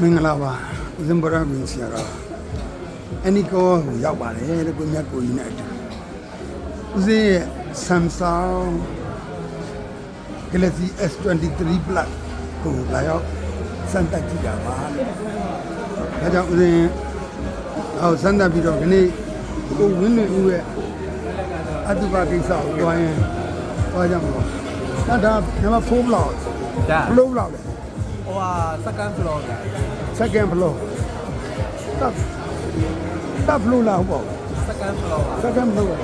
မင်္ဂလာပါဦးဇင်ဘရဘင်းဆရာတော်အနီကောကိုရောက်ပါတယ်တဲ့ကိုမြတ်ကိုကြီးနဲ့အတူဦးဇင်းရဲ့ Samsung Galaxy S23 Plus ကိုလာရောက်စမ်းသပ်ကြည့်တာပါလို့ဒါကြောင့်ဦးဇင်းအောက်စမ်းသပ်ပြီးတော့ဒီနေ့ကိုဝင်းနေဦးရဲ့အတုပကိစ္စကိုတွားရင်တွားကြမှာပါဒါဒါနံပါတ်4 block ဒါ flow block လေ ဟိုဟာ second floor က second floor တပ်တပ် floor လားဟုတ်ပါ second floor ဘူး second floor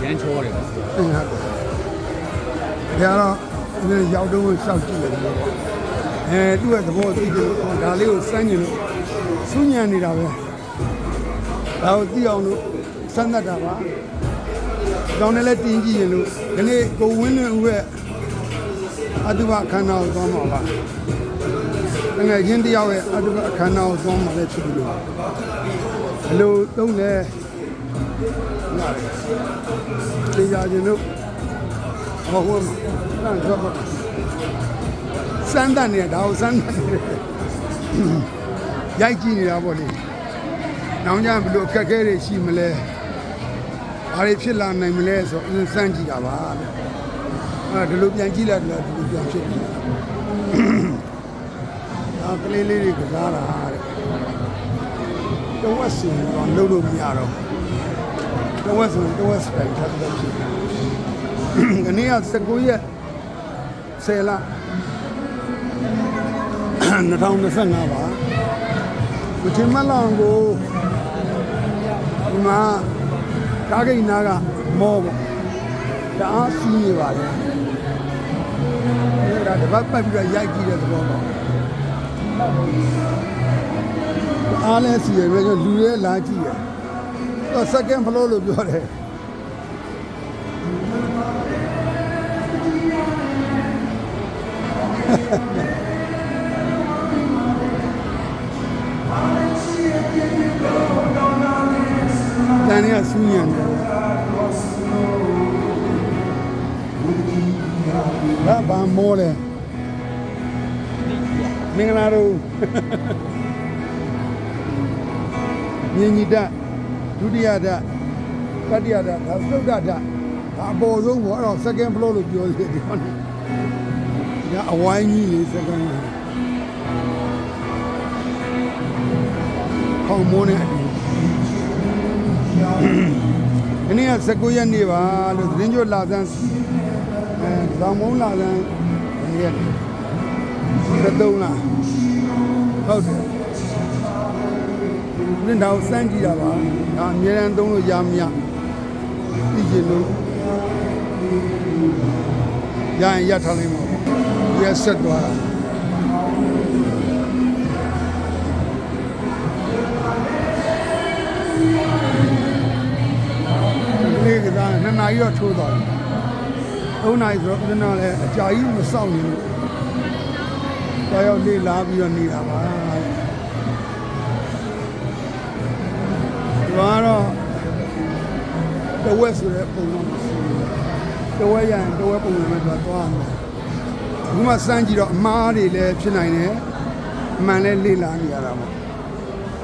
ကရမ်းချောတယ်ပေါ့အင်းဟုတ်တယ်ဒါတော့ဒီရောက်တော့ရှောက်ကြည့်ရတယ်ပေါ့အဲသူ့ရဲ့သဘောသိတယ်ဒါလေးကိုစမ်းကျင်လို့စူးညံနေတာပဲဒါကိုသိအောင်လို့စမ်းသတ်တာပါတောင်းနဲ့လည်းတင်းကြည့်ရင်လို့ဒီနေ့ကိုဝင်းလွင်ဦးရဲ့ အတုပအခမ်းအနားကိုသွားမှာပါတကယ်ချင်းတယောက်ရဲ့အတုပအခမ်းအနားကိုသွားမှာပဲဖြစ်ပြီးလို့ဘယ်လိုသုံးလဲရတယ်တရားချင်းတို့ဟောဟောမှာအဲ့ဒါတော့စမ်းတတ်နေတာဒါကိုစမ်းတတ်နေတယ်ရိုက်ကြည့်နေတာပေါ့လေနောင်ကြဘယ်လိုအခက်အခဲတွေရှိမလဲဘာတွေဖြစ်လာနိုင်မလဲဆိုတော့စမ်းကြည့်တာပါလို့ အဲဒီလိုပြန်ကြည့်လိုက်တော့ဒီလိုပြန်ဖြစ်ပြီအာကလေးလေးတွေကစားတာတဲ့တော့ဝက်စင်တော့လုံးလို့မရတော့တော့ဝက်စင်တော့ဝက်စပိုင်ထားတယ်ဖြစ်ခဏက19ရက်10လ2025ပါမချင်မလောင်ကိုဒီမှာကားဂိတ်နာကမောပေါ့တအားစီးနေပါတယ် ဒါတပတ်ပတ်ပြီးတော့ရိုက်ကြည့်တဲ့သဘောပေါ့အားလဲစီရပဲလူတွေလာကြည့်ရတော့ second floor လို့ပြောတယ်တန်ရဆူးညံတယ် ဘာဘာမောလဲမင်္ဂလာတို့မြင်ကြီးတက်ဒုတိယတက်တတိယတက်ဒါသုဒ္ဓတက်ဒါအပေါ်ဆုံးပေါ့အဲ့တော့ second floor လို့ပြောသေးတယ်ဒီမှာညာအဝိုင်းကြီးလေ second ခေါင်းမိုးနဲ့အတူဒီနေ့က19ရက်နေ့ပါလို့သတင်းကြွလာစမ်း န်လောင်မုံလာလန်ရက်73လားဟုတ်တယ်ဒီတော့စမ်းကြည့်တာပါဒါအများရန်သုံးလို့ရမရသိချင်လို့ရရင်ရထားလိမ့်မယ်ရက်ဆက်သွားတာဒီကစားနှစ်နာရီတော့ထိုးသွားတယ် 3နိုင်ဆိုတော့ဦးဇနာလည်းအကြာကြီးမစောင့်နေလို့တော်ရောက်လေ့လာပြီးတော့နေတာပါဒီကတော့တဝက်ဆိုတဲ့ပုံတော့မရှိဘူးတဝက်ရရင်တဝက်ပုံစံနဲ့တော့သွားအောင်အခုမှစမ်းကြည့်တော့အမားတွေလည်းဖြစ်နိုင်တယ်အမှန်လည်းလေ့လာနေရတာပေါ့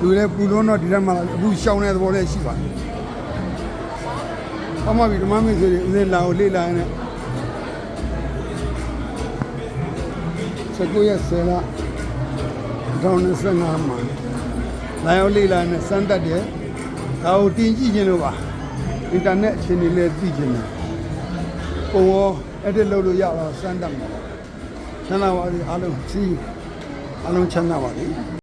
လူလည်းပူလွန်းတော့ဒီထက်မှအခုရှောင်းတဲ့သဘောလည်းရှိပါတယ်။ဘာမှပြီးဓမ္မမိတ်ဆွေတွေဦးဇင်းလာကိုလေ့လာရင်လည်း 19ရက်10လ2025မှာလာရောက်လေ့လာနဲ့စမ်းသပ်တယ်။ဒါကိုတင်ကြည့်ခြင်းလို့ပါ။အင်တာနက်အခြေအနေလည်းသိခြင်းတယ်။ပုံရော edit လုပ်လို့ရအောင်စမ်းသပ်မှာပါ။ချမ်းသာပါစေအားလုံးစီးအားလုံးချမ်းသာပါစေ။